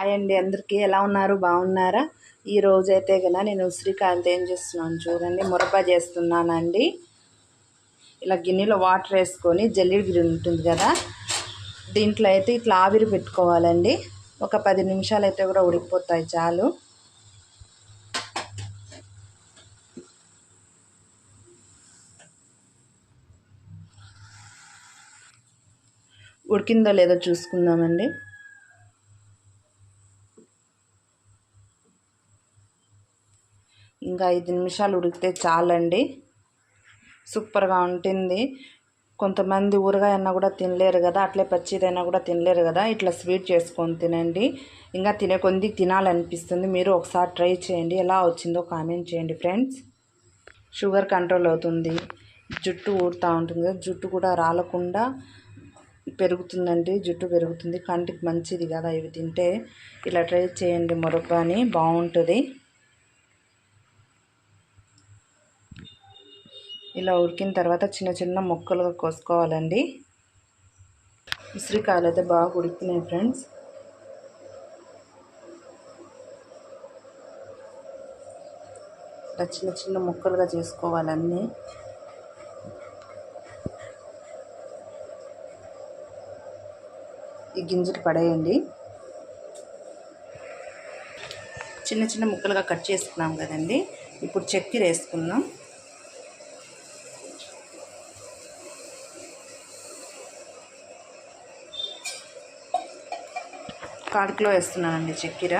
Hi అండి అందరికీ. ఎలా ఉన్నారు? బాగున్నారా? ఈ రోజు అయితే కదా నేను ఉసిరికాయలతో ఏం చేస్తున్నాను చూడండి. మురప చేస్తున్నానండి. ఇలా గిన్నెలో వాటర్ వేసుకొని జల్లిడి గిరి ఉంటుంది కదా దీంట్లో అయితే ఇట్లా ఆవిరి పెట్టుకోవాలండి. ఒక పది నిమిషాలు అయితే కూడా ఉడికిపోతాయి చాలు. ఉడికిందో లేదో చూసుకుందామండి. ఇంకా ఐదు నిమిషాలు ఉడికితే చాలండి. సూపర్గా ఉంటుంది. కొంతమంది ఊరగాయ అన్న కూడా తినలేరు కదా అట్లే పచ్చిదైనా కూడా తినలేరు కదా ఇట్లా స్వీట్ చేసుకొని తినండి. ఇంకా తినే కొద్ది తినాలనిపిస్తుంది. మీరు ఒకసారి ట్రై చేయండి. ఎలా వచ్చిందో కామెంట్ చేయండి ఫ్రెండ్స్. షుగర్ కంట్రోల్ అవుతుంది. జుట్టు ఊడుతూ ఉంటుంది కదా జుట్టు కూడా రాలకుండా పెరుగుతుందండి. జుట్టు పెరుగుతుంది. కంటికి మంచిది కదా ఇవి తింటే. ఇలా ట్రై చేయండి మురబ్బాని బాగుంటుంది. ఇలా ఉడికిన తర్వాత చిన్న చిన్న ముక్కలుగా కోసుకోవాలండి. ఉసిరికాయలు అయితే బాగా ఉడికినాయి ఫ్రెండ్స్. ఇలా చిన్న చిన్న ముక్కలుగా చేసుకోవాలన్నీ. ఈ గింజలు పడేయండి. చిన్న చిన్న ముక్కలుగా కట్ చేసుకున్నాం కదండి. ఇప్పుడు చక్కెర వేసుకుందాం. కాడుకులో వేస్తున్నానండి చక్కెర.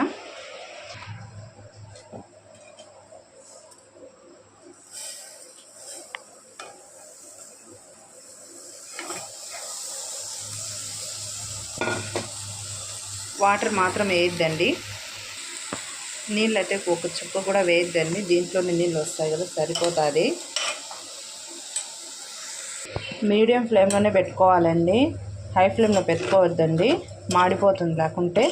వాటర్ మాత్రం వేయద్దండి. నీళ్ళు అయితే ఒక చుక్క కూడా వేయద్దండి. దీంట్లోనే నీళ్ళు వస్తాయి కదా సరిపోతుంది. మీడియం ఫ్లేమ్లోనే పెట్టుకోవాలండి. హై ఫ్లేమ్లో పెట్టుకోవద్దండి. మాడిపోతుంది లేకుంటే.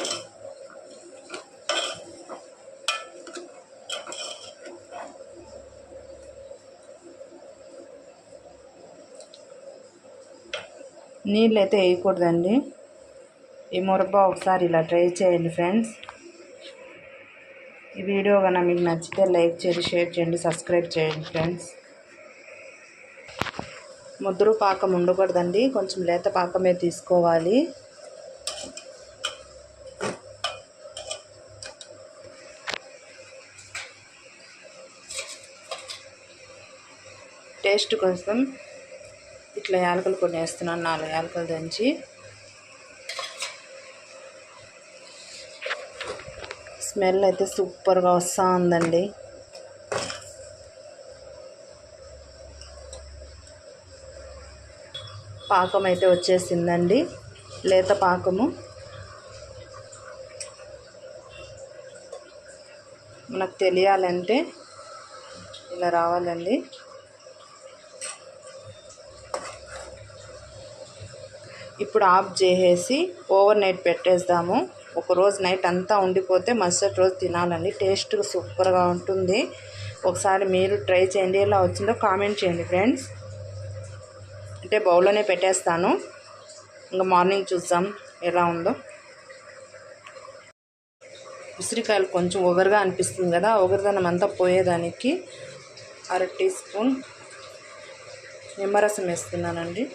నీళ్ళు అయితే వేయకూడదండి. ఈ మురబ్బా ఒకసారి ఇలా ట్రై చేయండి ఫ్రెండ్స్. ఈ వీడియో కన్నా మీకు నచ్చితే లైక్ చేయండి షేర్ చేయండి సబ్స్క్రైబ్ చేయండి ఫ్రెండ్స్. ముద్దురు పాకం ఉండకూడదండి. కొంచెం లేత పాకమే తీసుకోవాలి. టేస్ట్ కోసం ఇట్లా యాలకలు కొన్ని వేస్తున్నాను. నాలుగు యాలకలు దంచి స్మెల్ అయితే సూపర్గా వస్తూ ఉందండి. పాకం అయితే వచ్చేసిందండి. లేత పాకము. మనకు తెలియాలంటే ఇలా రావాలండి. ఇప్పుడు ఆఫ్ చేసేసి ఓవర్ నైట్ పెట్టేద్దాము ఒక రోజు నైట్ అంతా ఉండిపోతే మరుసటి రోజు తినాలండి. టేస్ట్ సూపర్గా ఉంటుంది. ఒకసారి మీరు ట్రై చేయండి. ఎలా వచ్చిందో కామెంట్ చేయండి ఫ్రెండ్స్. అంటే బౌల్లోనే పెట్టేస్తాను. ఇంకా మార్నింగ్ చూద్దాం ఎలా ఉందో. ఉసిరికాయలు కొంచెం ఒగరుగా అనిపిస్తుంది కదా ఒగరుదనం అంతా పోయేదానికి అర టీ స్పూన్ నిమ్మరసం వేస్తున్నానండి.